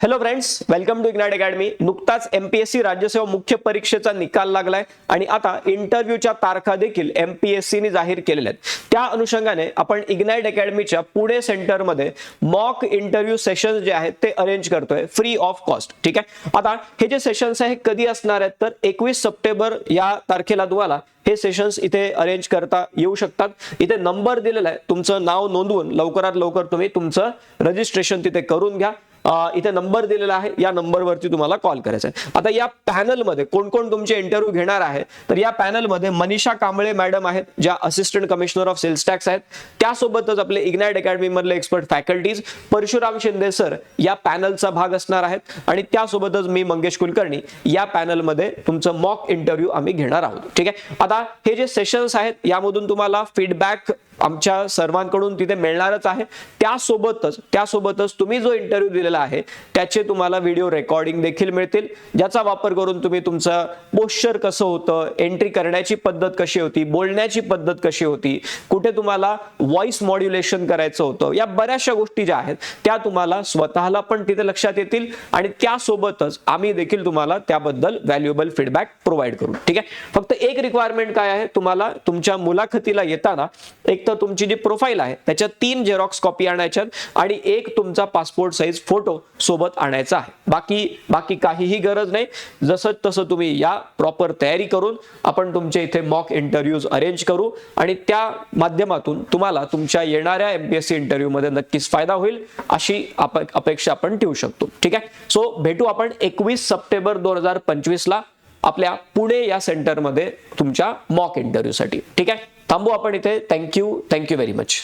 Hello friends welcome to ignite academy नुकताच MPSC राज्यसेवा मुख्य परीक्षेचा निकाल लागलाय आणि आता इंटरव्ह्यूच्या तारखा देखील एमपीएससीने जाहीर केलेल्या आहेत. त्या अनुषंगाने आपण इग्नाइट अकॅडमीच्या पुणे सेंटरमध्ये मॉक इंटरव्ह्यू सेशन्स जे आहेत ते अरेंज करतोय फ्री ऑफ कॉस्ट ठीक आहे? आता हे जे सेशन्स आहे कधी असणार आहेत? तर एकवीस सप्टेंबर या तारखेला तुम्हाला हे सेशन्स इथे अरेंज करता येऊ शकतात. इथे नंबर दिलेला आहे. तुमचं नाव नोंदवून लवकरात लवकर तुम्ही तुमचं रजिस्ट्रेशन तिथे करून घ्या. इथे नंबर दिलेला आहे. या नंबरवरती तुम्हाला कॉल करायचा आहे. आता या पॅनलमध्ये कोण कोण तुमचे इंटरव्ह्यू घेणार आहे? तर या पॅनलमध्ये मनीषा कांबळे मॅडम आहेत ज्या assistant commissioner of sales tax आहेत. त्यासोबतच आपले इग्नाइट अकॅडमी मधले expert faculties Parshuram Shinde sir या पॅनलचा भाग असणार आहेत. आणि त्यासोबतच मी मंगेश कुलकर्णी या पॅनलमध्ये तुमचं मॉक इंटरव्ह्यू आम्ही घेणार आहोत. ठीक आहे? आता हे जे सेशन्स आहेत यामधून तुम्हाला फीडबॅक आमच्या सर्वांकडून तिथे मिळणारच आहे. त्यासोबतच त्यासोबतच तुम्ही जो इंटरव्ह्यू दिलेला आहे त्याचे तुम्हाला व्हिडिओ रेकॉर्डिंग देखील मिळतील. ज्याचा वापर करून तुम्ही तुमचं पोश्चर कसं होतं एंट्री करण्याची पद्धत कशी होती बोलण्याची पद्धत कशी होती कुठे तुम्हाला व्हॉइस मॉड्युलेशन करायचं होतं या बऱ्याचशा गोष्टी ज्या आहेत त्या तुम्हाला स्वतःला पण तिथे लक्षात येतील आणि त्यासोबतच आम्ही देखील तुम्हाला त्याबद्दल व्हॅल्युएबल फीडबॅक प्रोव्हाइड करू. ठीक आहे? फक्त एक रिक्वायरमेंट काय आहे तुम्हाला तुमच्या मुलाखतीला येताना एक तर तुमची जी प्रोफाईल आहे त्याच्या तीन झेरॉक्स कॉपी आणायच्यात आणि एक तुमचा पासपोर्ट साईज फोटो सोबत आणायचा आहे. बाकी बाकी काहीही गरज नाही. जसं तसं तुम्ही या प्रॉपर तयारी करून आपण तुमचे इथे मॉक इंटरव्ह्यूज अरेंज करू आणि त्या माध्यमातून तुम्हाला तुमच्या येणाऱ्या एमपीएससी इंटरव्ह्यू मध्ये नक्कीच फायदा होईल अशी अपेक्षा आपण ठेवू शकतो. ठीक आहे? सो भेटू आपण एकवीस सप्टेंबर दोन हजार पंचवीस ला आपल्या पुणे या सेंटरमध्ये तुमच्या मॉक इंटरव्ह्यूसाठी ठीक आहे? थांबू आपण इथे. Thank you thank you very much